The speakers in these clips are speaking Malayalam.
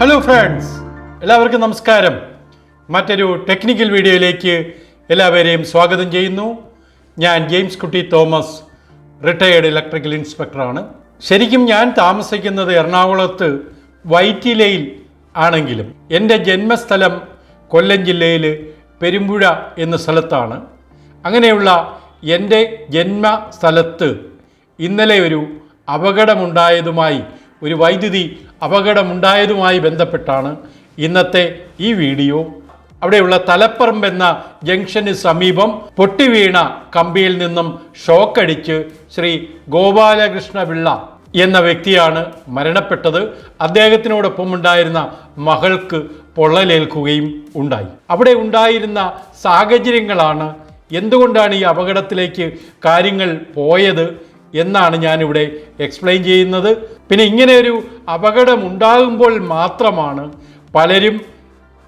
ഹലോ ഫ്രണ്ട്സ് എല്ലാവർക്കും നമസ്കാരം. മറ്റൊരു ടെക്നിക്കൽ വീഡിയോയിലേക്ക് എല്ലാവരെയും സ്വാഗതം ചെയ്യുന്നു. ഞാൻ ജെയിംസ് കുട്ടി തോമസ് റിട്ടയേർഡ് ഇലക്ട്രിക്കൽ ഇൻസ്പെക്ടറാണ് ശരിക്കും ഞാൻ താമസിക്കുന്നത് എറണാകുളത്ത് വൈറ്റിലയിൽ ആണെങ്കിലും എന്റെ ജന്മസ്ഥലം കൊല്ലം ജില്ലയിൽ പെരുമ്പുഴ എന്ന സ്ഥലത്താണ്. അങ്ങനെയുള്ള എന്റെ ജന്മസ്ഥലത്ത് ഇന്നലെ ഒരു അപകടമുണ്ടായതുമായി ഒരു വൈദ്യുതി അപകടമുണ്ടായതുമായി ബന്ധപ്പെട്ടാണ് ഇന്നത്തെ ഈ വീഡിയോ. അവിടെയുള്ള തലപ്പറമ്പ് എന്ന ജംഗ്ഷന് സമീപം പൊട്ടിവീണ കമ്പിയിൽ നിന്നും ഷോക്കടിച്ച് ശ്രീ ഗോപാലകൃഷ്ണ പിള്ള എന്ന വ്യക്തിയാണ് മരണപ്പെട്ടത്. അദ്ദേഹത്തിനോടൊപ്പം ഉണ്ടായിരുന്ന മകൾക്ക് പൊള്ളലേൽക്കുകയും ഉണ്ടായി. അവിടെ ഉണ്ടായിരുന്ന സാഹചര്യങ്ങളാണ് എന്തുകൊണ്ടാണ് ഈ അപകടത്തിലേക്ക് കാര്യങ്ങൾ പോയത്? എന്നാണ് ഞാനിവിടെ എക്സ്പ്ലെയിൻ ചെയ്യുന്നത്. പിന്നെ ഇങ്ങനെ ഒരു അപകടം ഉണ്ടാകുമ്പോൾ മാത്രമാണ് പലരും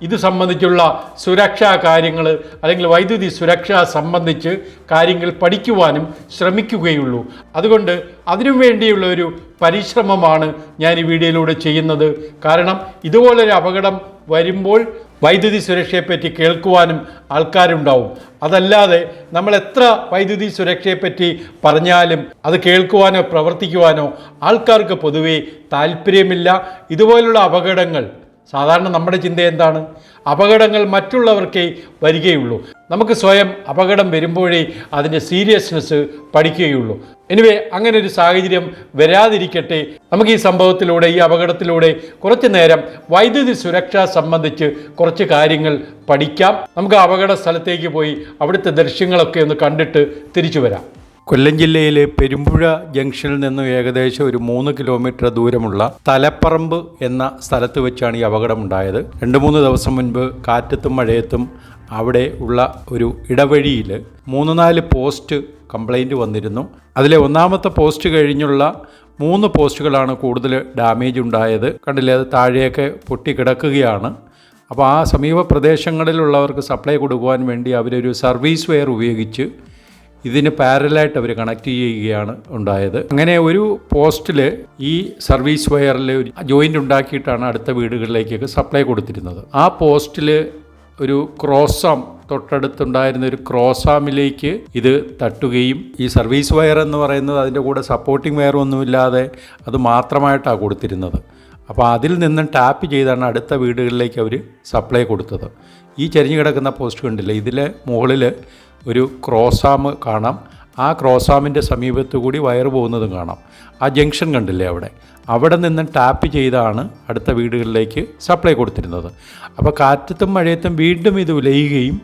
ഇത് സംബന്ധിച്ചുള്ള സുരക്ഷാ കാര്യങ്ങൾ അല്ലെങ്കിൽ വൈദ്യുതി സുരക്ഷ സംബന്ധിച്ച് കാര്യങ്ങൾ പഠിക്കുവാനും ശ്രമിക്കുകയുള്ളൂ. അതുകൊണ്ട് അതിനു വേണ്ടിയുള്ള ഒരു പരിശ്രമമാണ് ഞാൻ ഈ വീഡിയോയിലൂടെ ചെയ്യുന്നത്. കാരണം ഇതുപോലൊരു അപകടം വരുമ്പോൾ വൈദ്യുതി സുരക്ഷയെപ്പറ്റി കേൾക്കുവാനും ആൾക്കാരുണ്ടാവും. അതല്ലാതെ നമ്മൾ എത്ര വൈദ്യുതി സുരക്ഷയെപ്പറ്റി പറഞ്ഞാലും അത് കേൾക്കുവാനോ പ്രവർത്തിക്കുവാനോ ആൾക്കാർക്ക് പൊതുവേ താല്പര്യമില്ല. ഇതുപോലുള്ള അപകടങ്ങൾ സാധാരണ നമ്മുടെ ചിന്ത എന്താണ്? അപകടങ്ങൾ മറ്റുള്ളവർക്കേ വരികയുള്ളൂ. നമുക്ക് സ്വയം അപകടം വരുമ്പോഴേ അതിന്റെ സീരിയസ്നെസ് പഠിക്കുകയുള്ളൂ. എനിവേ അങ്ങനെ ഒരു സാഹചര്യം വരാതിരിക്കട്ടെ. നമുക്ക് ഈ സംഭവത്തിലൂടെ ഈ അപകടത്തിലൂടെ കുറച്ച് നേരം വൈദ്യുതി സുരക്ഷ സംബന്ധിച്ച് കുറച്ച് കാര്യങ്ങൾ പഠിക്കാം. നമുക്ക് അപകട സ്ഥലത്തേക്ക് പോയി അവിടുത്തെ ദൃശ്യങ്ങളൊക്കെ ഒന്ന് കണ്ടിട്ട് തിരിച്ചു വരാം. കൊല്ലം ജില്ലയിലെ പെരുമ്പുഴ ജംഗ്ഷനിൽ നിന്നും ഏകദേശം ഒരു മൂന്ന് കിലോമീറ്റർ ദൂരമുള്ള തലപ്പറമ്പ് എന്ന സ്ഥലത്ത് വെച്ചാണ് ഈ അപകടമുണ്ടായത്. രണ്ട് മൂന്ന് ദിവസം മുൻപ് കാറ്റത്തും മഴയത്തും അവിടെ ഉള്ള ഒരു ഇടവഴിയിൽ മൂന്ന് നാല് പോസ്റ്റ് കംപ്ലൈന്റ് വന്നിരുന്നു. അതിലെ ഒന്നാമത്തെ പോസ്റ്റ് കഴിഞ്ഞുള്ള മൂന്ന് പോസ്റ്റുകളാണ് കൂടുതൽ ഡാമേജ് ഉണ്ടായത്. കണ്ടില്ലേ അത് താഴെയൊക്കെ പൊട്ടിക്കിടക്കുകയാണ്. അപ്പോൾ ആ സമീപ പ്രദേശങ്ങളിലുള്ളവർക്ക് സപ്ലൈ കൊടുക്കുവാൻ വേണ്ടി അവരൊരു സർവീസ് വെയർ ഉപയോഗിച്ച് ഇതിന് പാരലായിട്ട് അവർ കണക്ട് ചെയ്യുകയാണ് ഉണ്ടായത്. അങ്ങനെ ഒരു പോസ്റ്റിൽ ഈ സർവീസ് വയറിൽ ഒരു ജോയിന്റ് ഉണ്ടാക്കിയിട്ടാണ് അടുത്ത വീടുകളിലേക്കൊക്കെ സപ്ലൈ കൊടുത്തിരുന്നത്. ആ പോസ്റ്റിൽ ഒരു ക്രോസാം തൊട്ടടുത്തുണ്ടായിരുന്ന ഒരു ക്രോസാമിലേക്ക് ഇത് തട്ടുകയും ഈ സർവീസ് വയർ എന്ന് പറയുന്നത് അതിന്റെ കൂടെ സപ്പോർട്ടിംഗ് വയറൊന്നുമില്ലാതെ അത് മാത്രമായിട്ടാണ് കൊടുത്തിരുന്നത്. അപ്പോൾ അതിൽ നിന്നും ടാപ്പ് ചെയ്താണ് അടുത്ത വീടുകളിലേക്ക് അവർ സപ്ലൈ കൊടുത്തത്. ഈ ചരിഞ്ഞു കിടക്കുന്ന പോസ്റ്റ് കണ്ടില്ല? ഇതിലെ മുകളിൽ ഒരു ക്രോസാം കാണാം. ആ ക്രോസാമിന്റെ സമീപത്തു കൂടി വയർ പോകുന്നതും കാണാം. ആ ജംഗ്ഷൻ കണ്ടില്ലേ അവിടെ? അവിടെ നിന്ന് ടാപ്പ് ചെയ്താണ് അടുത്ത വീടുകളിലേക്ക് സപ്ലൈ കൊടുത്തിരുന്നത്. അപ്പോൾ കാറ്റത്തും മഴയത്തും വീണ്ടും ഇത് ഉലയുകയും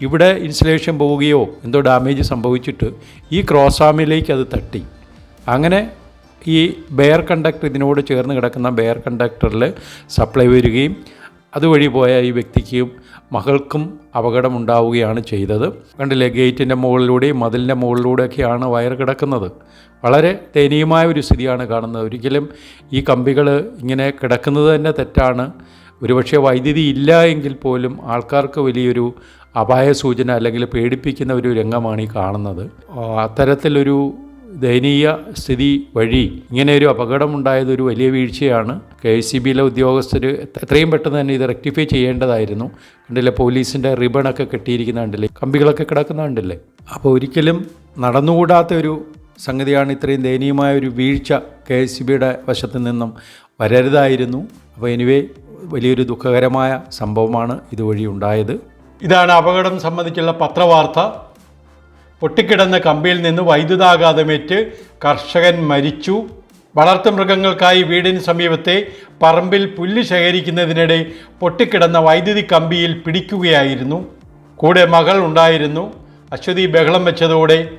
ഇവിടെ ഇൻസുലേഷൻ പോവുകയോ എന്തോ ഡാമേജ് സംഭവിച്ചിട്ട് ഈ ക്രോസാമിലേക്ക് അത് തട്ടി. അങ്ങനെ ഈ ബെയർ കണ്ടക്ടർ ഇതിനോട് ചേർന്ന് കിടക്കുന്ന ബെയർ കണ്ടക്ടറിൽ സപ്ലൈ വരികയും അതുവഴി പോയ ഈ വ്യക്തിക്കും മകൾക്കും അപകടമുണ്ടാവുകയാണ് ചെയ്തത്. കണ്ടില്ലേ ഗേറ്റിന്റെ മുകളിലൂടെയും മതിലിന്റെ മുകളിലൂടെയൊക്കെയാണ് വയർ കിടക്കുന്നത്. വളരെ ദയനീയമായ ഒരു സ്ഥിതിയാണ് കാണുന്നത്. ഒരിക്കലും ഈ കമ്പികൾ ഇങ്ങനെ കിടക്കുന്നത് തന്നെ തെറ്റാണ്. ഒരുപക്ഷെ വൈദ്യുതി ഇല്ല എങ്കിൽ പോലും ആൾക്കാർക്ക് വലിയൊരു അപായ സൂചന അല്ലെങ്കിൽ പേടിപ്പിക്കുന്ന ഒരു രംഗമാണ് ഈ കാണുന്നത്. അത്തരത്തിലൊരു ദയനീയ സ്ഥിതി വഴി ഇങ്ങനെ ഒരു അപകടമുണ്ടായത് ഒരു വലിയ വീഴ്ചയാണ്. കെ എസ് സി ബിയിലെ ഉദ്യോഗസ്ഥർ എത്രയും പെട്ടെന്ന് തന്നെ ഇത് റെക്ടിഫൈ ചെയ്യേണ്ടതായിരുന്നു. കണ്ടില്ലേ പോലീസിന്റെ റിബണൊക്കെ കെട്ടിയിരിക്കുന്ന കണ്ടില്ലേ കമ്പികളൊക്കെ കിടക്കുന്ന കണ്ടില്ലേ? അപ്പോൾ ഒരിക്കലും നടന്നുകൂടാത്ത ഒരു സംഗതിയാണ് ഇത്രയും ദയനീയമായ ഒരു വീഴ്ച കെ എസ് സി ബിയുടെ വശത്തു നിന്നും വരരുതായിരുന്നു. അപ്പോൾ എനിവേ വലിയൊരു ദുഃഖകരമായ സംഭവമാണ് ഇതുവഴി ഉണ്ടായത്. ഇതാണ് അപകടം സംബന്ധിച്ചുള്ള പത്രവാർത്ത. പൊട്ടിക്കിടന്ന കമ്പിയിൽ നിന്ന് വൈദ്യുതാഘാതമേറ്റ് കർഷകൻ മരിച്ചു. വളർത്തുമൃഗങ്ങൾക്കായി വീടിന് സമീപത്തെ പറമ്പിൽ പുല്ല് ശേഖരിക്കുന്നതിനിടെ പൊട്ടിക്കിടന്ന വൈദ്യുതി കമ്പിയിൽ പിടിക്കുകയായിരുന്നു. കൂടെ മകൾ ഉണ്ടായിരുന്നു. അശ്വതി ബഹളം വെച്ചതോടെ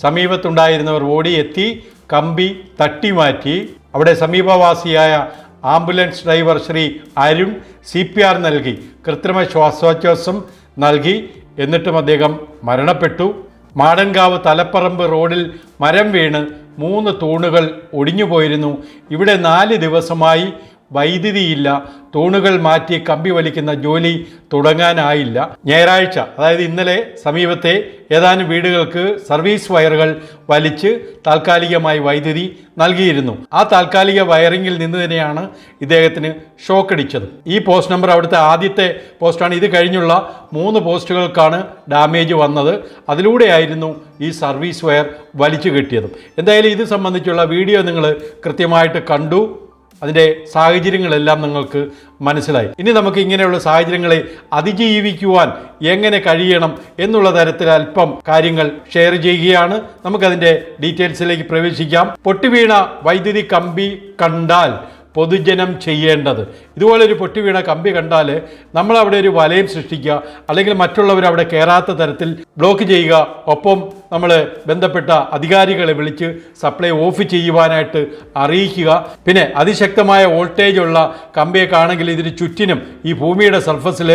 സമീപത്തുണ്ടായിരുന്നവർ ഓടിയെത്തി കമ്പി തട്ടിമാറ്റി അവിടെ സമീപവാസിയായ ambulance driver Shri Arun C P R നൽകി. കൃത്രിമ ശ്വാസോച്ഛ്വാസം നൽകി. എന്നിട്ടും അദ്ദേഹം മരണപ്പെട്ടു. മാടൻകാവ് തലപ്പറമ്പ് റോഡിൽ മരം വീണ് മൂന്ന് തൂണുകൾ ഒടിഞ്ഞുപോയിരുന്നു. ഇവിടെ നാല് ദിവസമായി വൈദ്യുതിയില്ല തൂണുകൾ മാറ്റി കമ്പി വലിക്കുന്ന ജോലി തുടങ്ങാനായില്ല. ഞായറാഴ്ച അതായത് ഇന്നലെ സമീപത്തെ ഏതാനും വീടുകൾക്ക് സർവീസ് വയറുകൾ വലിച്ച് താൽക്കാലികമായി വൈദ്യുതി നൽകിയിരുന്നു. ആ താൽക്കാലിക വയറിങ്ങിൽ നിന്ന് തന്നെയാണ് ഇദ്ദേഹത്തിന് ഷോക്ക് അടിച്ചത് ഈ പോസ്റ്റ് നമ്പർ അവിടുത്തെ ആദ്യത്തെ പോസ്റ്റാണ്. ഇത് കഴിഞ്ഞുള്ള മൂന്ന് പോസ്റ്റുകൾക്കാണ് ഡാമേജ് വന്നത്. അതിലൂടെയായിരുന്നു ഈ സർവീസ് വയർ വലിച്ചു കെട്ടിയത്. എന്തായാലും ഇത് സംബന്ധിച്ചുള്ള വീഡിയോ നിങ്ങൾ കൃത്യമായിട്ട് കണ്ടു. അതിന്റെ സാഹചര്യങ്ങളെല്ലാം നിങ്ങൾക്ക് മനസ്സിലായി. ഇനി നമുക്ക് ഇങ്ങനെയുള്ള സാഹചര്യങ്ങളെ അതിജീവിക്കുവാൻ എങ്ങനെ കഴിയണം എന്നുള്ള തരത്തിൽ അല്പം കാര്യങ്ങൾ ഷെയർ ചെയ്യുകയാണ്. നമുക്കതിന്റെ ഡീറ്റെയിൽസിലേക്ക് പ്രവേശിക്കാം. പൊട്ടിവീണ വൈദ്യുതി കമ്പി കണ്ടാൽ പൊതുജനം ചെയ്യേണ്ടത്. ഇതുപോലൊരു പൊട്ടി വീണ കമ്പി കണ്ടാൽ നമ്മളവിടെ ഒരു വലയം സൃഷ്ടിക്കുക അല്ലെങ്കിൽ മറ്റുള്ളവർ അവിടെ കയറാത്ത തരത്തിൽ ബ്ലോക്ക് ചെയ്യുക ഒപ്പം നമ്മൾ ബന്ധപ്പെട്ട അധികാരികളെ വിളിച്ച് സപ്ലൈ ഓഫ് ചെയ്യുവാനായിട്ട് അറിയിക്കുക. പിന്നെ അതിശക്തമായ വോൾട്ടേജ് ഉള്ള കമ്പിയൊക്കെ ആണെങ്കിൽ ഇതിന് ചുറ്റിനും ഈ ഭൂമിയുടെ സർഫസിൽ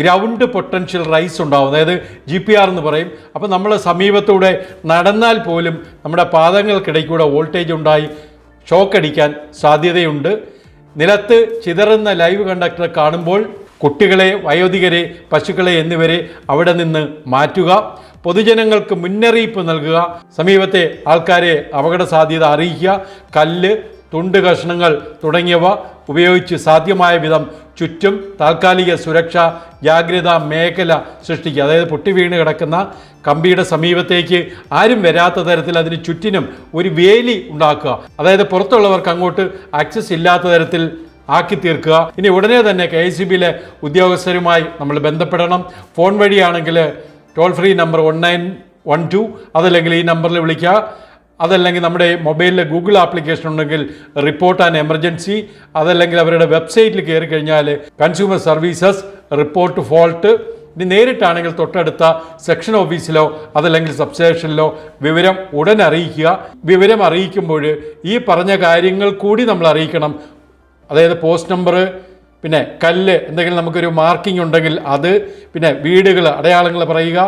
ഗ്രൗണ്ട് പൊട്ടൻഷ്യൽ റൈസ് ഉണ്ടാവും. അതായത് ജി പി ആർ എന്ന് പറയും. അപ്പോൾ നമ്മൾ സമീപത്തൂടെ നടന്നാൽ പോലും നമ്മുടെ പാദങ്ങൾക്കിടയ്ക്കൂടെ വോൾട്ടേജ് ഉണ്ടായി. ഷോക്ക് അടിക്കാൻ സാധ്യതയുണ്ട്. നിലത്ത് ചിതറുന്ന ലൈവ് കണ്ടക്ടർ കാണുമ്പോൾ കുട്ടികളെ വയോധികരെ പശുക്കളെ എന്നിവരെ അവിടെ നിന്ന് മാറ്റുക. പൊതുജനങ്ങൾക്ക് മുന്നറിയിപ്പ് നൽകുക. സമീപത്തെ ആൾക്കാരെ അപകട സാധ്യത അറിയിക്കുക. കല്ല് തുണ്ട് കഷ്ണങ്ങൾ തുടങ്ങിയവ ഉപയോഗിച്ച് സാധ്യമായ വിധം ചുറ്റും താൽക്കാലിക സുരക്ഷ ജാഗ്രതാ മേഖല സൃഷ്ടിക്കുക. അതായത് പൊട്ടി വീണ് കിടക്കുന്ന കമ്പിയുടെ സമീപത്തേക്ക് ആരും വരാത്ത തരത്തിൽ അതിന് ചുറ്റിനും ഒരു വേലി ഉണ്ടാക്കുക. അതായത് പുറത്തുള്ളവർക്ക് അങ്ങോട്ട് ആക്സസ് ഇല്ലാത്ത തരത്തിൽ ആക്കി തീർക്കുക. ഇനി ഉടനെ തന്നെ കെ ഐ സി ബിയിലെ ഉദ്യോഗസ്ഥരുമായി നമ്മൾ ബന്ധപ്പെടണം. Phone വഴിയാണെങ്കിൽ toll free number one nine one two അതല്ലെങ്കിൽ ഈ നമ്പറിൽ വിളിക്കുക. അതല്ലെങ്കിൽ നമ്മുടെ മൊബൈലിലെ ഗൂഗിൾ ആപ്ലിക്കേഷൻ ഉണ്ടെങ്കിൽ റിപ്പോർട്ട് ആൻഡ് എമർജൻസി അതല്ലെങ്കിൽ അവരുടെ വെബ്സൈറ്റിൽ കയറി കഴിഞ്ഞാൽ കൺസ്യൂമർ സർവീസസ് റിപ്പോർട്ട് ഫോൾട്ട് ഇനി നേരിട്ടാണെങ്കിൽ തൊട്ടടുത്ത സെക്ഷൻ ഓഫീസിലോ അതല്ലെങ്കിൽ സബ്സ്റ്റേഷനിലോ വിവരം ഉടൻ അറിയിക്കുക. വിവരം അറിയിക്കുമ്പോൾ ഈ പറഞ്ഞ കാര്യങ്ങൾ കൂടി നമ്മൾ അറിയിക്കണം. അതായത് പോസ്റ്റ് നമ്പർ പിന്നെ കല്ല് എന്തെങ്കിലും നമുക്കൊരു മാർക്കിംഗ് ഉണ്ടെങ്കിൽ അത് പിന്നെ വീടുകൾ അടയാളങ്ങൾ പറയുക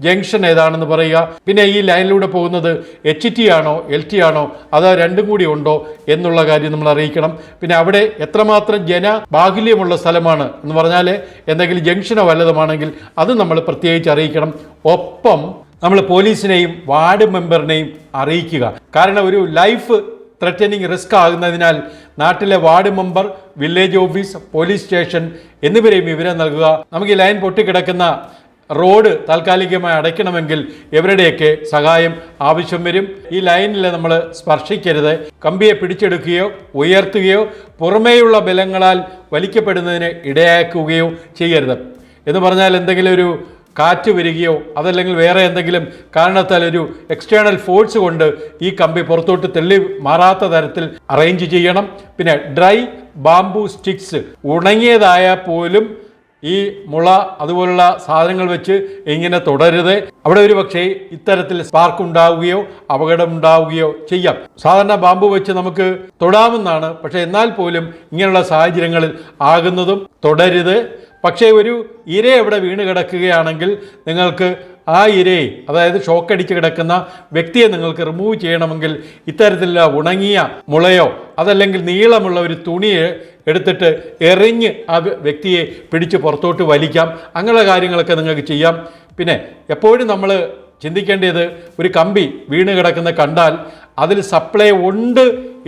ജംഗ്ഷൻ ഏതാണെന്ന് പറയുക. പിന്നെ ഈ ലൈനിലൂടെ പോകുന്നത് എച്ച് ടി ആണോ എൽ ടി ആണോ അതോ രണ്ടും കൂടി ഉണ്ടോ എന്നുള്ള കാര്യം നമ്മൾ അറിയിക്കണം. പിന്നെ അവിടെ എത്രമാത്രം ജന ബാഹുല്യമുള്ള സ്ഥലമാണ് എന്ന് പറഞ്ഞാൽ എന്തെങ്കിലും ജംഗ്ഷനോ വല്ലതുമാണെങ്കിൽ അത് നമ്മൾ പ്രത്യേകിച്ച് അറിയിക്കണം. ഒപ്പം നമ്മൾ പോലീസിനെയും വാർഡ് മെമ്പറിനെയും അറിയിക്കുക. കാരണം ഒരു ലൈഫ് ത്രെറ്റനിങ് റിസ്ക് ആകുന്നതിനാൽ നാട്ടിലെ ward member village office police station എന്നിവരെയും വിവരം നൽകുക. നമുക്ക് ഈ ലൈൻ പൊട്ടിക്കിടക്കുന്ന റോഡ് താൽക്കാലികമായി അടയ്ക്കണമെങ്കിൽ ഇവരുടെയൊക്കെ സഹായം ആവശ്യം വരും. ഈ ലൈനിൽ നമ്മൾ സ്പർശിക്കരുത്. കമ്പിയെ പിടിച്ചെടുക്കുകയോ ഉയർത്തുകയോ പുറമേയുള്ള ബലങ്ങളാൽ വലിക്കപ്പെടുന്നതിന് ഇടയാക്കുകയോ ചെയ്യരുത്. എന്ന് പറഞ്ഞാൽ എന്തെങ്കിലും ഒരു കാറ്റ് വരികയോ അതല്ലെങ്കിൽ വേറെ എന്തെങ്കിലും കാരണത്താൽ ഒരു എക്സ്റ്റേണൽ ഫോഴ്സ് കൊണ്ട് ഈ കമ്പി പുറത്തോട്ട് തെള്ളി മാറാത്ത തരത്തിൽ അറേഞ്ച് ചെയ്യണം. പിന്നെ ഡ്രൈ ബാംബു സ്റ്റിക്സ് ഉണങ്ങിയതായാൽ പോലും ഈ മുള അതുപോലുള്ള സാധനങ്ങൾ വെച്ച് ഇങ്ങനെ തുടരുത്. അവിടെ ഒരു പക്ഷേ ഇത്തരത്തിൽ സ്പാർക്ക് ഉണ്ടാവുകയോ അപകടം ഉണ്ടാവുകയോ ചെയ്യാം. സാധാരണ ബാമ്പു വെച്ച് നമുക്ക് തൊടാമെന്നാണ്. പക്ഷേ എന്നാൽ പോലും ഇങ്ങനെയുള്ള സാഹചര്യങ്ങളിൽ ആകുന്നതും തുടരുത്. പക്ഷേ ഒരു ഇര എവിടെ വീണ് കിടക്കുകയാണെങ്കിൽ നിങ്ങൾക്ക് ആ ഇരയെ അതായത് ഷോക്കടിച്ച് കിടക്കുന്ന വ്യക്തിയെ നിങ്ങൾക്ക് റിമൂവ് ചെയ്യണമെങ്കിൽ ഇത്തരത്തിലുള്ള ഉണങ്ങിയ മുളയോ അതല്ലെങ്കിൽ നീളമുള്ള ഒരു തുണി എടുത്തിട്ട് എറിഞ്ഞ് ആ വ്യക്തിയെ പിടിച്ച് പുറത്തോട്ട് വലിക്കാം. അങ്ങനെയുള്ള കാര്യങ്ങളൊക്കെ നിങ്ങൾക്ക് ചെയ്യാം. പിന്നെ എപ്പോഴും നമ്മൾ ചിന്തിക്കേണ്ടത് ഒരു കമ്പി വീണ് കിടക്കുന്ന കണ്ടാൽ അതിൽ സപ്ലൈ ഉണ്ട്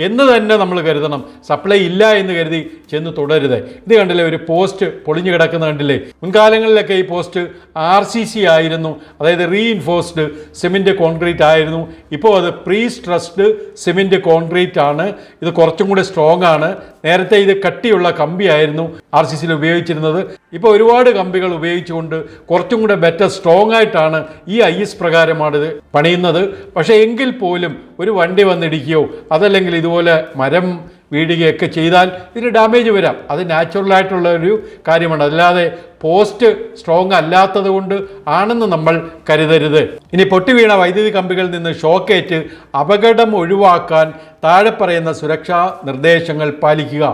എന്ന് തന്നെ നമ്മൾ കരുതണം. സപ്ലൈ ഇല്ല എന്ന് കരുതി ചെന്ന് തുടരുത്. ഇത് കണ്ടില്ലേ ഒരു പോസ്റ്റ് പൊളിഞ്ഞു കിടക്കുന്ന കണ്ടില്ലേ? മുൻകാലങ്ങളിലൊക്കെ ഈ പോസ്റ്റ് ആർ സി സി ആയിരുന്നു. അതായത് റീഇൻഫോഴ്സ്ഡ് സിമെന്റ് കോൺക്രീറ്റ് ആയിരുന്നു. ഇപ്പോൾ അത് പ്രീ സ്ട്രെസ്ഡ് സിമെന്റ് കോൺക്രീറ്റ് ആണ്. ഇത് കുറച്ചും കൂടെ സ്ട്രോങ് ആണ്. നേരത്തെ ഇത് കട്ടിയുള്ള കമ്പിയായിരുന്നു ആർ സി സിയിൽ ഉപയോഗിച്ചിരുന്നത്. ഇപ്പോൾ ഒരുപാട് കമ്പികൾ ഉപയോഗിച്ചുകൊണ്ട് കുറച്ചും കൂടെ ബെറ്റർ സ്ട്രോങ് ആയിട്ടാണ് ഈ ഐ എസ് പ്രകാരമാണ് ഇത് പണിയുന്നത്. പക്ഷേ എങ്കിൽ പോലും ഒരു വണ്ടി വന്നിടിക്കുകയോ അതല്ലെങ്കിൽ ഇതുപോലെ മരം വീടുകയൊക്കെ ചെയ്താൽ ഇതിന് ഡാമേജ് വരാം. അത് നാച്ചുറലായിട്ടുള്ള ഒരു കാര്യമാണ്. അല്ലാതെ പോസ്റ്റ് സ്ട്രോങ് അല്ലാത്തത് കൊണ്ട് ആണെന്ന് നമ്മൾ കരുതരുത്. ഇനി പൊട്ടി വീണ വൈദ്യുതി കമ്പികളിൽ നിന്ന് ഷോക്കേറ്റ് അപകടം ഒഴിവാക്കാൻ താഴെ പറയുന്ന സുരക്ഷാ നിർദ്ദേശങ്ങൾ പാലിക്കുക.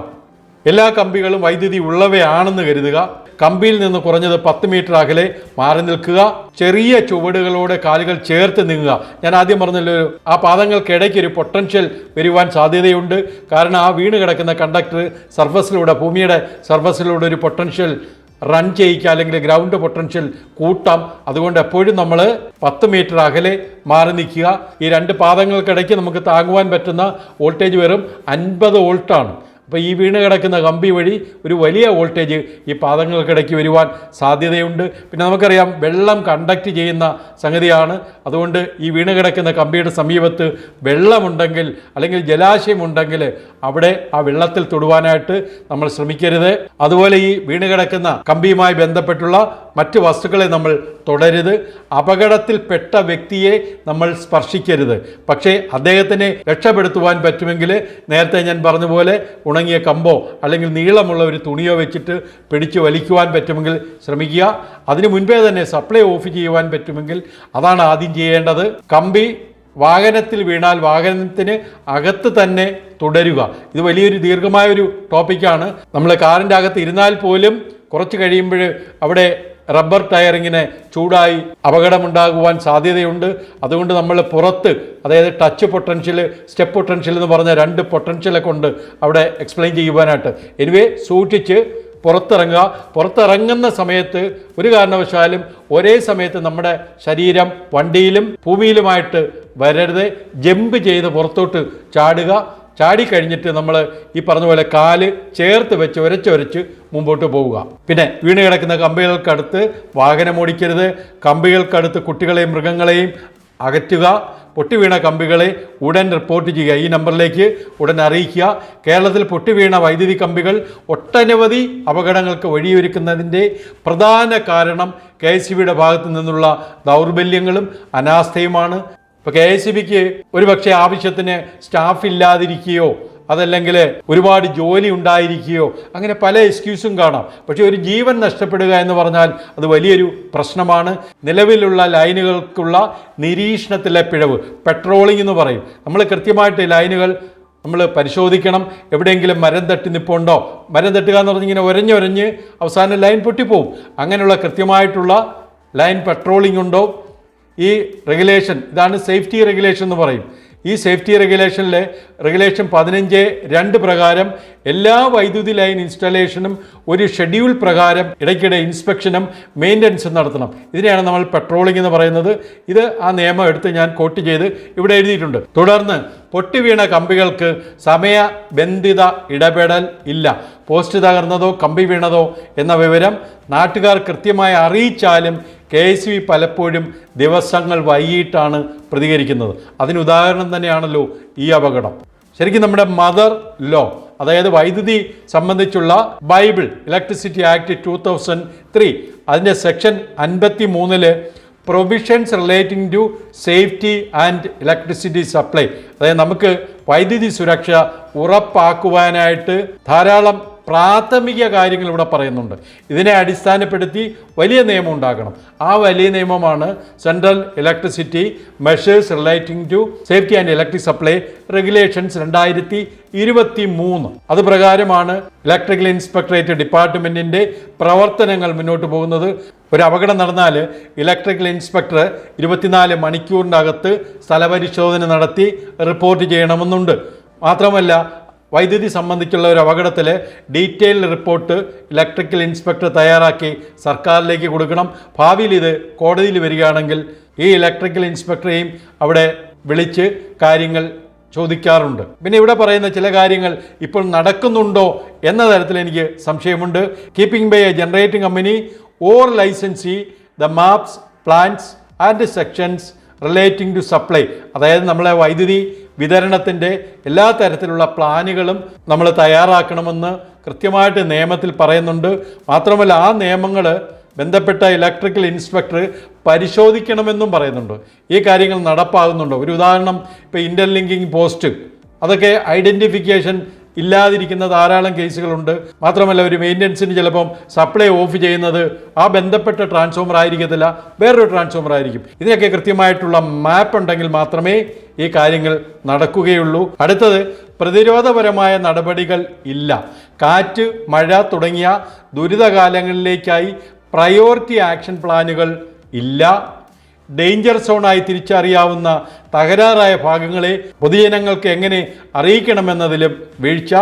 എല്ലാ കമ്പികളും വൈദ്യുതി ഉള്ളവയാണെന്ന് കരുതുക. കമ്പിയിൽ നിന്ന് കുറഞ്ഞത് പത്ത് മീറ്റർ അകലെ മാറി നിൽക്കുക. ചെറിയ ചുവടുകളോടെ കാലുകൾ ചേർത്ത് നീങ്ങുക. ഞാൻ ആദ്യം പറഞ്ഞല്ലോ ആ പാദങ്ങൾക്കിടയ്ക്ക് ഒരു പൊട്ടൻഷ്യൽ വരുവാൻ സാധ്യതയുണ്ട്. കാരണം ആ വീണ് കിടക്കുന്ന കണ്ടക്ടർ സർഫസിലൂടെ ഭൂമിയുടെ സർഫസിലൂടെ ഒരു പൊട്ടൻഷ്യൽ റൺ ചെയ്യിക്കുക അല്ലെങ്കിൽ ഗ്രൗണ്ട് പൊട്ടൻഷ്യൽ കൂട്ടാം. അതുകൊണ്ട് എപ്പോഴും നമ്മൾ പത്ത് മീറ്റർ അകലെ മാറി നിൽക്കുക. ഈ രണ്ട് പാദങ്ങൾക്കിടയ്ക്ക് നമുക്ക് താങ്ങുവാൻ പറ്റുന്ന വോൾട്ടേജ് വെറും അൻപത് വോൾട്ടാണ്. അപ്പോൾ ഈ വീണ് കിടക്കുന്ന കമ്പി വഴി ഒരു വലിയ വോൾട്ടേജ് ഈ പാദങ്ങൾക്കിടയ്ക്ക് വരുവാൻ സാധ്യതയുണ്ട്. പിന്നെ നമുക്കറിയാം വെള്ളം കണ്ടക്ട് ചെയ്യുന്ന സംഗതിയാണ്. അതുകൊണ്ട് ഈ വീണ് കിടക്കുന്ന കമ്പിയുടെ സമീപത്ത് വെള്ളമുണ്ടെങ്കിൽ അല്ലെങ്കിൽ ജലാശയമുണ്ടെങ്കിൽ അവിടെ ആ വെള്ളത്തിൽ തൊടുവാനായിട്ട് നമ്മൾ ശ്രമിക്കരുത്. അതുപോലെ ഈ വീണ് കിടക്കുന്ന കമ്പിയുമായി ബന്ധപ്പെട്ടുള്ള മറ്റ് വസ്തുക്കളെ നമ്മൾ തുടരുത് അപകടത്തിൽപ്പെട്ട വ്യക്തിയെ നമ്മൾ സ്പർശിക്കരുത്. പക്ഷേ അദ്ദേഹത്തിനെ രക്ഷപ്പെടുത്തുവാൻ പറ്റുമെങ്കിൽ നേരത്തെ ഞാൻ പറഞ്ഞ പോലെ ഉണങ്ങിയ കമ്പോ അല്ലെങ്കിൽ നീളമുള്ള ഒരു തുണിയോ വെച്ചിട്ട് പിടിച്ചു വലിക്കുവാൻ പറ്റുമെങ്കിൽ ശ്രമിക്കുക. അതിനു മുൻപേ തന്നെ സപ്ലൈ ഓഫ് ചെയ്യുവാൻ പറ്റുമെങ്കിൽ അതാണ് ആദ്യം ചെയ്യേണ്ടത്. കമ്പി വാഹനത്തിൽ വീണാൽ വാഹനത്തിന് അകത്ത് തന്നെ തുടരുക. ഇത് വലിയൊരു ദീർഘമായ ഒരു ടോപ്പിക്കാണ് നമ്മൾ കാറിന്റെ അകത്ത് ഇരുന്നാൽ പോലും കുറച്ച് കഴിയുമ്പോൾ അവിടെ റബ്ബർ ടയറിങ്ങിന് ചൂടായി അപകടമുണ്ടാകുവാൻ സാധ്യതയുണ്ട്. അതുകൊണ്ട് നമ്മൾ പുറത്ത് അതായത് ടച്ച് പൊട്ടൻഷ്യൽ സ്റ്റെപ്പ് പൊട്ടൻഷ്യൽ എന്ന് പറഞ്ഞ രണ്ട് പൊട്ടൻഷ്യലെ കൊണ്ട് അവിടെ എക്സ്പ്ലെയിൻ ചെയ്യുവാനായിട്ട്. എനിവേ സൂക്ഷിച്ച് പുറത്തിറങ്ങുക. പുറത്തിറങ്ങുന്ന സമയത്ത് ഒരു കാരണവശാലും ഒരേ സമയത്ത് നമ്മുടെ ശരീരം വണ്ടിയിലും ഭൂമിയിലുമായിട്ട് വരരുത്. ജമ്പ് ചെയ്ത് പുറത്തോട്ട് ചാടുക. ചാടിക്കഴിഞ്ഞിട്ട് നമ്മൾ ഈ പറഞ്ഞ പോലെ കാൽ ചേർത്ത് വെച്ച് ഉരച്ചുരച്ച് മുമ്പോട്ട് പോവുക. പിന്നെ വീണ് കിടക്കുന്ന കമ്പികൾക്കടുത്ത് വാഹനം ഓടിക്കരുത്. കമ്പികൾക്കടുത്ത് കുട്ടികളെയും മൃഗങ്ങളെയും അകറ്റുക. പൊട്ടിവീണ കമ്പികളെ ഉടൻ റിപ്പോർട്ട് ചെയ്യുക. ഈ നമ്പറിലേക്ക് ഉടൻ അറിയിക്കുക. കേരളത്തിൽ പൊട്ടിവീണ വൈദ്യുതി കമ്പികൾ ഒട്ടനവധി അപകടങ്ങൾക്ക് വഴിയൊരുക്കുന്നതിന്റെ പ്രധാന കാരണം കെ എസ് ഭാഗത്തു നിന്നുള്ള ദൗർബല്യങ്ങളും അനാസ്ഥയുമാണ്. ഇപ്പോൾ കെ എസ് ബിക്ക് ഒരുപക്ഷെ ആവശ്യത്തിന് സ്റ്റാഫ് ഇല്ലാതിരിക്കുകയോ അതല്ലെങ്കിൽ ഒരുപാട് ജോലി ഉണ്ടായിരിക്കുകയോ അങ്ങനെ പല എക്സ്ക്യൂസും കാണാം. പക്ഷേ ഒരു ജീവൻ നഷ്ടപ്പെടുക എന്ന് പറഞ്ഞാൽ അത് വലിയൊരു പ്രശ്നമാണ്. നിലവിലുള്ള ലൈനുകൾക്കുള്ള നിരീക്ഷണത്തിലെ പിഴവ് പെട്രോളിംഗ് എന്ന് പറയും. നമ്മൾ കൃത്യമായിട്ട് ലൈനുകൾ നമ്മൾ പരിശോധിക്കണം. എവിടെയെങ്കിലും മരം തട്ടി നിപ്പുണ്ടോ? മരം തട്ടുക എന്ന് പറഞ്ഞിങ്ങനെ ഒരഞ്ഞൊരഞ്ഞ് അവസാനം ലൈൻ പൊട്ടിപ്പോവും. അങ്ങനെയുള്ള കൃത്യമായിട്ടുള്ള ലൈൻ പെട്രോളിംഗ് ഉണ്ടോ? ഈ റെഗുലേഷൻ ഇതാണ് സേഫ്റ്റി റെഗുലേഷൻ എന്ന് പറയും. ഈ സേഫ്റ്റി റെഗുലേഷനിലെ റെഗുലേഷൻ പതിനഞ്ച് രണ്ട് പ്രകാരം എല്ലാ വൈദ്യുതി ലൈൻ ഇൻസ്റ്റലേഷനും ഒരു ഷെഡ്യൂൾ പ്രകാരം ഇടയ്ക്കിടെ ഇൻസ്പെക്ഷനും മെയിന്റനൻസും നടത്തണം. ഇതിനെയാണ് നമ്മൾ പെട്രോളിംഗ് എന്ന് പറയുന്നത്. ഇത് ആ നിയമം എടുത്ത് ഞാൻ കോട്ട് ചെയ്ത് ഇവിടെ എഴുതിയിട്ടുണ്ട്. തുടർന്ന് പൊട്ടിവീണ കമ്പികൾക്ക് സമയബന്ധിത ഇടപെടൽ ഇല്ല. പോസ്റ്റ് തകർന്നതോ കമ്പി വീണതോ എന്ന വിവരം നാട്ടുകാർ കൃത്യമായി അറിയിച്ചാലും കെ എസ് ബി പലപ്പോഴും ദിവസങ്ങൾ വൈകിട്ടാണ് പ്രതികരിക്കുന്നത്. അതിനുദാഹരണം തന്നെയാണല്ലോ ഈ അപകടം. ശരിക്കും നമ്മുടെ മദർ ലോ അതായത് വൈദ്യുതി സംബന്ധിച്ചുള്ള bible electricity act two thousand three അതിന്റെ സെക്ഷൻ അൻപത്തി മൂന്നിൽ provisions relating to safety and electricity supply അതായത് നമുക്ക് വൈദ്യുതി സുരക്ഷ ഉറപ്പാക്കുവാനായിട്ട് ധാരാളം പ്രാഥമിക കാര്യങ്ങൾ ഇവിടെ പറയുന്നുണ്ട്. ഇതിനെ അടിസ്ഥാനപ്പെടുത്തി വലിയ നിയമം ഉണ്ടാക്കണം ആ വലിയ നിയമമാണ് central electricity measures relating to safety and electric supply regulations രണ്ടായിരത്തി ഇരുപത്തി മൂന്ന് അത് പ്രകാരമാണ് ഇലക്ട്രിക്കൽ ഇൻസ്പെക്ടറേറ്റ് ഡിപ്പാർട്ട്മെന്റിന്റെ പ്രവർത്തനങ്ങൾ മുന്നോട്ട് പോകുന്നത്. ഒരു അപകടം നടന്നാൽ ഇലക്ട്രിക്കൽ ഇൻസ്പെക്ടർ ഇരുപത്തിനാല് മണിക്കൂറിനകത്ത് സ്ഥലപരിശോധന നടത്തി റിപ്പോർട്ട് ചെയ്യണമെന്നുണ്ട്. മാത്രമല്ല വൈദ്യുതി സംബന്ധിച്ചുള്ള ഒരു അപകടത്തിൽ ഡീറ്റെയിൽഡ് റിപ്പോർട്ട് ഇലക്ട്രിക്കൽ ഇൻസ്പെക്ടർ തയ്യാറാക്കി സർക്കാരിലേക്ക് കൊടുക്കണം. ഭാവിയിൽ ഇത് കോടതിയിൽ വരികയാണെങ്കിൽ ഈ ഇലക്ട്രിക്കൽ ഇൻസ്പെക്ടറെയും അവിടെ വിളിച്ച് കാര്യങ്ങൾ ചോദിക്കാറുണ്ട്. പിന്നെ ഇവിടെ പറയുന്ന ചില കാര്യങ്ങൾ ഇപ്പോൾ നടക്കുന്നുണ്ടോ എന്ന തരത്തിൽ എനിക്ക് സംശയമുണ്ട്. Keeping by a generating company or licensee the maps plans and sections relating to supply അതായത് നമ്മളെ വൈദ്യുതി വിതരണത്തിന്റെ എല്ലാ തരത്തിലുള്ള പ്ലാനുകളും നമ്മൾ തയ്യാറാക്കണമെന്ന് കൃത്യമായിട്ട് നിയമത്തിൽ പറയുന്നുണ്ട്. മാത്രമല്ല ആ നിയമങ്ങൾ ബന്ധപ്പെട്ട ഇലക്ട്രിക്കൽ ഇൻസ്പെക്ടർ പരിശോധിക്കണമെന്നും പറയുന്നുണ്ട്. ഈ കാര്യങ്ങൾ നടപ്പാകുന്നുണ്ടോ. ഒരു ഉദാഹരണം ഇപ്പോൾ ഇന്റർലിങ്കിങ് പോസ്റ്റ് അതൊക്കെ ഐഡന്റിഫിക്കേഷൻ ഇല്ലാതിരിക്കുന്ന ധാരാളം കേസുകളുണ്ട്. മാത്രമല്ല ഒരു മെയിന്റനൻസിന് ചിലപ്പം സപ്ലൈ ഓഫ് ചെയ്യുന്നത് ആ ബന്ധപ്പെട്ട ട്രാൻസ്ഫോമർ ആയിരിക്കത്തില്ല വേറൊരു ട്രാൻസ്ഫോമർ ആയിരിക്കും. ഇതിനൊക്കെ കൃത്യമായിട്ടുള്ള മാപ്പ് ഉണ്ടെങ്കിൽ മാത്രമേ ഈ കാര്യങ്ങൾ നടക്കുകയുള്ളൂ. അടുത്തത് പ്രതിരോധപരമായ നടപടികൾ ഇല്ല. കാറ്റ് മഴ തുടങ്ങിയ ദുരിതകാലങ്ങളിലേക്കായി പ്രയോറിറ്റി ആക്ഷൻ പ്ലാനുകൾ ഇല്ല. ഡേഞ്ചർ സോണായി തിരിച്ചറിയാവുന്ന തകരാറായ ഭാഗങ്ങളെ പൊതുജനങ്ങൾക്ക് എങ്ങനെ അറിയിക്കണമെന്നതിലും വീഴ്ച.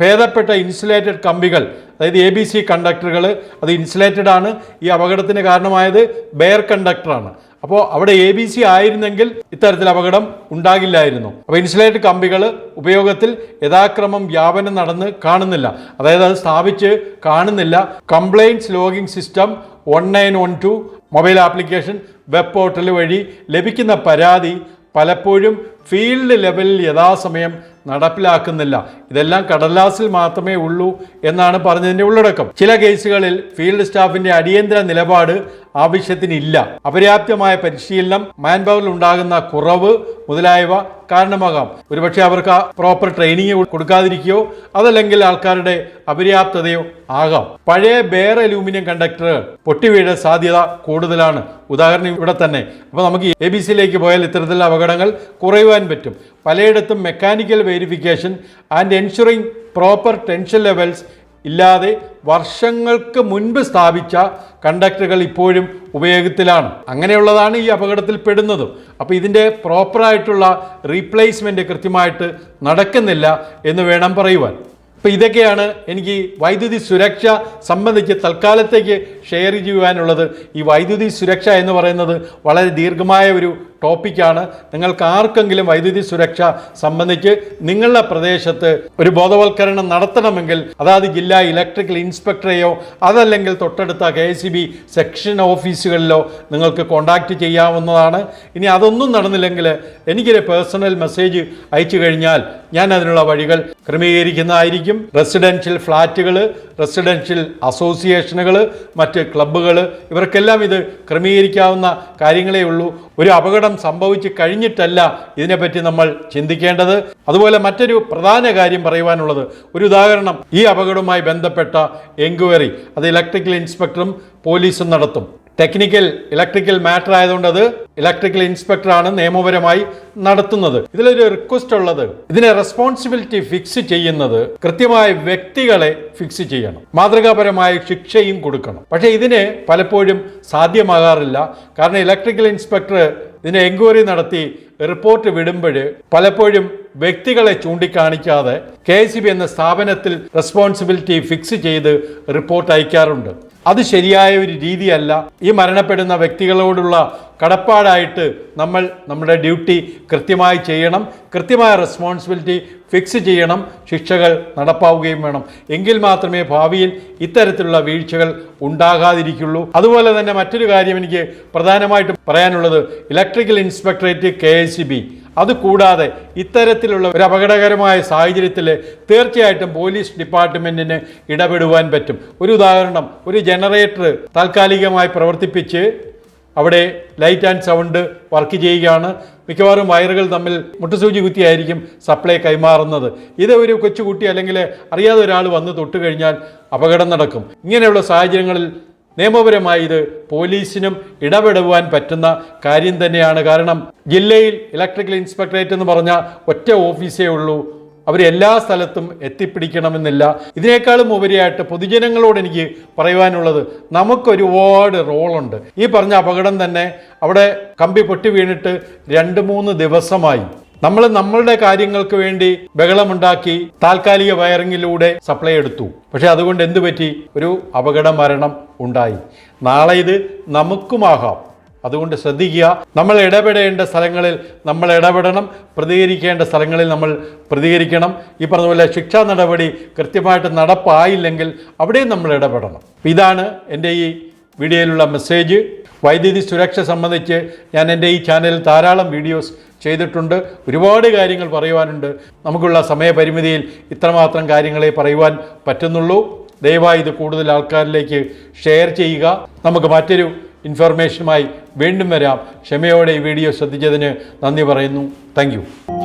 ഭേദപ്പെട്ട ഇൻസുലേറ്റഡ് കമ്പികൾ അതായത് എ ബി സി കണ്ടക്ടറുകൾ അത് ഇൻസുലേറ്റഡ് ആണ്. ഈ അപകടത്തിന് കാരണമായത് ബെയർ കണ്ടക്ടറാണ് അപ്പോൾ അവിടെ എ ബി സി ആയിരുന്നെങ്കിൽ ഇത്തരത്തിൽ അപകടം ഉണ്ടാകില്ലായിരുന്നു. അപ്പോൾ ഇൻസുലേറ്റഡ് കമ്പികൾ ഉപയോഗത്തിൽ യഥാക്രമം വ്യാപനം നടന്ന് കാണുന്നില്ല. അതായത് അത് സ്ഥാപിച്ച് കാണുന്നില്ല. Compliance logging system one nine one two mobile application web portal വഴി ലഭിക്കുന്ന പരാതി പലപ്പോഴും ഫീൽഡ് ലെവലിൽ യഥാസമയം നടപ്പിലാക്കുന്നില്ല. ഇതെല്ലാം കടലാസിൽ മാത്രമേ ഉള്ളൂ എന്നാണ് പറഞ്ഞതിന്റെ ഉള്ളടക്കം. ചില കേസുകളിൽ ഫീൽഡ് സ്റ്റാഫിന്റെ അടിയന്തര നിലപാട് ആവശ്യത്തിനില്ല. അപര്യാപ്തമായ പരിശീലനം മാൻ പവറിൽ ഉണ്ടാകുന്ന കുറവ് മുതലായവ കാരണമാകാം. ഒരുപക്ഷെ അവർക്ക് പ്രോപ്പർ ട്രെയിനിങ് കൊടുക്കാതിരിക്കുകയോ അതല്ലെങ്കിൽ ആൾക്കാരുടെ അപര്യാപ്തതയോ ആകാം. പഴയ ബെയർ അലൂമിനിയം കണ്ടക്ടർ പൊട്ടിവീഴ സാധ്യത കൂടുതലാണ്. ഉദാഹരണം ഇവിടെ തന്നെ. അപ്പോൾ നമുക്ക് എ ബി സിയിലേക്ക് പോയാൽ ഇത്തരത്തിലുള്ള അപകടങ്ങൾ കുറയുവാൻ പറ്റും. പലയിടത്തും mechanical verification and ensuring proper tension levels ഇല്ലാതെ വർഷങ്ങൾക്ക് മുൻപ് സ്ഥാപിച്ച കണ്ടക്ടറുകൾ ഇപ്പോഴും ഉപയോഗത്തിലാണ്. അങ്ങനെയുള്ളതാണ് ഈ അപകടത്തിൽ പെടുന്നതും. അപ്പോൾ ഇതിന്റെ പ്രോപ്പറായിട്ടുള്ള റീപ്ലേസ്മെന്റ് കൃത്യമായിട്ട് നടക്കുന്നില്ല എന്ന് വേണം പറയുവാൻ. അപ്പോൾ ഇതൊക്കെയാണ് എനിക്ക് വൈദ്യുതി സുരക്ഷ സംബന്ധിച്ച് തൽക്കാലത്തേക്ക് ഷെയർ ചെയ്യുവാനുള്ളത്. ഈ വൈദ്യുതി സുരക്ഷ എന്ന് പറയുന്നത് വളരെ ദീർഘമായ ഒരു ടോപ്പിക്കാണ്. നിങ്ങൾക്ക് ആർക്കെങ്കിലും വൈദ്യുതി സുരക്ഷ സംബന്ധിച്ച് നിങ്ങളുടെ പ്രദേശത്ത് ഒരു ബോധവൽക്കരണം നടത്തണമെങ്കിൽ അതാത് ജില്ലാ ഇലക്ട്രിക്കൽ ഇൻസ്പെക്ടറെയോ അതല്ലെങ്കിൽ തൊട്ടടുത്ത കെ സെക്ഷൻ ഓഫീസുകളിലോ നിങ്ങൾക്ക് കോൺടാക്റ്റ് ചെയ്യാവുന്നതാണ്. ഇനി അതൊന്നും നടന്നില്ലെങ്കിൽ എനിക്കൊരു പേഴ്സണൽ മെസ്സേജ് അയച്ചു കഴിഞ്ഞാൽ ഞാൻ അതിനുള്ള വഴികൾ ക്രമീകരിക്കുന്നതായിരിക്കും. റെസിഡൻഷ്യൽ ഫ്ലാറ്റുകൾ റെസിഡൻഷ്യൽ അസോസിയേഷനുകൾ മറ്റ് ക്ലബ്ബുകൾ ഇവർക്കെല്ലാം ഇത് ക്രമീകരിക്കാവുന്ന കാര്യങ്ങളേ ഉള്ളൂ. ഒരു അപകടം സംഭവിച്ചു കഴിഞ്ഞിട്ടല്ല ഇതിനെപ്പറ്റി നമ്മൾ ചിന്തിക്കേണ്ടത്. അതുപോലെ മറ്റൊരു പ്രധാന കാര്യം പറയുവാനുള്ളത് ഒരു ഉദാഹരണം ഈ അപകടവുമായി ബന്ധപ്പെട്ട എൻക്വയറി അത് ഇലക്ട്രിക്കൽ ഇൻസ്പെക്ടറും പോലീസും നടത്തും. ടെക്നിക്കൽ ഇലക്ട്രിക്കൽ മാറ്റർ ആയതുകൊണ്ട് അത് ഇലക്ട്രിക്കൽ ഇൻസ്പെക്ടറാണ് നിയമപരമായി നടത്തുന്നത്. ഇതിലൊരു റിക്വസ്റ്റ് ഉള്ളത് ഇതിനെ റെസ്പോൺസിബിലിറ്റി ഫിക്സ് ചെയ്യുന്നത് കൃത്യമായ വ്യക്തികളെ ഫിക്സ് ചെയ്യണം. മാതൃകാപരമായ ശിക്ഷയും കൊടുക്കണം. പക്ഷേ ഇതിന് പലപ്പോഴും സാധ്യമാകാറില്ല. കാരണം ഇലക്ട്രിക്കൽ ഇൻസ്പെക്ടർ ഇതിനെ എൻക്വയറി നടത്തി റിപ്പോർട്ട് വിടുമ്പോൾ പലപ്പോഴും വ്യക്തികളെ ചൂണ്ടിക്കാണിക്കാതെ കെ എസ് എന്ന സ്ഥാപനത്തിൽ റെസ്പോൺസിബിലിറ്റി ഫിക്സ് ചെയ്ത് റിപ്പോർട്ട് അയക്കാറുണ്ട്. അത് ശരിയായ ഒരു രീതിയല്ല. ഈ മരണപ്പെടുന്ന വ്യക്തികളോടുള്ള കടപ്പാടായിട്ട് നമ്മൾ നമ്മുടെ ഡ്യൂട്ടി കൃത്യമായി ചെയ്യണം. കൃത്യമായ റെസ്പോൺസിബിലിറ്റി ഫിക്സ് ചെയ്യണം. ശിക്ഷകൾ നടപ്പാവുകയും വേണം. എങ്കിൽ മാത്രമേ ഭാവിയിൽ ഇത്തരത്തിലുള്ള വീഴ്ചകൾ ഉണ്ടാകാതിരിക്കുള്ളൂ. അതുപോലെ തന്നെ മറ്റൊരു കാര്യം എനിക്ക് പ്രധാനമായിട്ടും പറയാനുള്ളത്. ഇലക്ട്രിക്കൽ ഇൻസ്പെക്ടറേറ്റ് കെ അതുകൂടാതെ ഇത്തരത്തിലുള്ള ഒരു അപകടകരമായ സാഹചര്യത്തിൽ തീർച്ചയായിട്ടും പോലീസ് ഡിപ്പാർട്ട്മെന്റിന് ഇടപെടുവാൻ പറ്റും. ഒരു ഉദാഹരണം ഒരു ജനറേറ്റർ താൽക്കാലികമായി പ്രവർത്തിപ്പിച്ച് അവിടെ ലൈറ്റ് ആൻഡ് സൗണ്ട് വർക്ക് ചെയ്യുകയാണ്. മിക്കവാറും വയറുകൾ തമ്മിൽ മുട്ടുസൂചി കുത്തിയായിരിക്കും സപ്ലൈ കൈമാറുന്നത്. ഇത് ഒരു കൊച്ചുകുട്ടി അല്ലെങ്കിൽ അറിയാതെ ഒരാൾ വന്ന് തൊട്ട് കഴിഞ്ഞാൽ അപകടം നടക്കും. ഇങ്ങനെയുള്ള സാഹചര്യങ്ങളിൽ നിയമപരമായി ഇത് പോലീസിനും ഇടപെടുവാൻ പറ്റുന്ന കാര്യം തന്നെയാണ്. കാരണം ജില്ലയിൽ ഇലക്ട്രിക്കൽ ഇൻസ്പെക്ടറേറ്റ് എന്ന് പറഞ്ഞ ഒറ്റ ഓഫീസേ ഉള്ളൂ. അവർ എല്ലാ സ്ഥലത്തും എത്തിപ്പിടിക്കണമെന്നില്ല. ഇതിനേക്കാളും ഉപരിയായിട്ട് പൊതുജനങ്ങളോട് എനിക്ക് പറയുവാനുള്ളത് നമുക്കൊരുപാട് റോളുണ്ട്. ഈ പറഞ്ഞ അപകടം തന്നെ അവിടെ കമ്പി പൊട്ടി വീണിട്ട് രണ്ട് മൂന്ന് ദിവസമായി. നമ്മൾ നമ്മളുടെ കാര്യങ്ങൾക്ക് വേണ്ടി ബഹളമുണ്ടാക്കി താൽക്കാലിക വയറിങ്ങിലൂടെ സപ്ലൈ എടുത്തു. പക്ഷെ അതുകൊണ്ട് എന്തു പറ്റി? ഒരു അപകട മരണം ഉണ്ടായി. നാളെ ഇത് നമുക്കുമാകാം. അതുകൊണ്ട് ശ്രദ്ധിക്കുക. നമ്മൾ ഇടപെടേണ്ട സ്ഥലങ്ങളിൽ നമ്മൾ ഇടപെടണം. പ്രതികരിക്കേണ്ട സ്ഥലങ്ങളിൽ നമ്മൾ പ്രതികരിക്കണം. ഈ പറഞ്ഞപോലെ ശിക്ഷാ നടപടി കൃത്യമായിട്ട് നടപ്പായില്ലെങ്കിൽ അവിടെയും നമ്മൾ ഇടപെടണം. ഇതാണ് എന്റെ ഈ വീഡിയോയിലുള്ള മെസ്സേജ് വൈദ്യുതി സുരക്ഷ സംബന്ധിച്ച് ഞാൻ എന്റെ ഈ ചാനലിൽ ധാരാളം വീഡിയോസ് ചെയ്തിട്ടുണ്ട്. ഒരുപാട് കാര്യങ്ങൾ പറയുവാനുണ്ട്. നമുക്കുള്ള സമയപരിമിതിയിൽ ഇത്രമാത്രം കാര്യങ്ങളെ പറയുവാൻ പറ്റുന്നുള്ളൂ. ദയവായി ഇത് കൂടുതൽ ആൾക്കാരിലേക്ക് ഷെയർ ചെയ്യുക. നമുക്ക് മറ്റൊരു ഇൻഫർമേഷനുമായി വീണ്ടും വരാം. ക്ഷമയോടെ ഈ വീഡിയോ ശ്രദ്ധിച്ചതിന് നന്ദി പറയുന്നു. താങ്ക്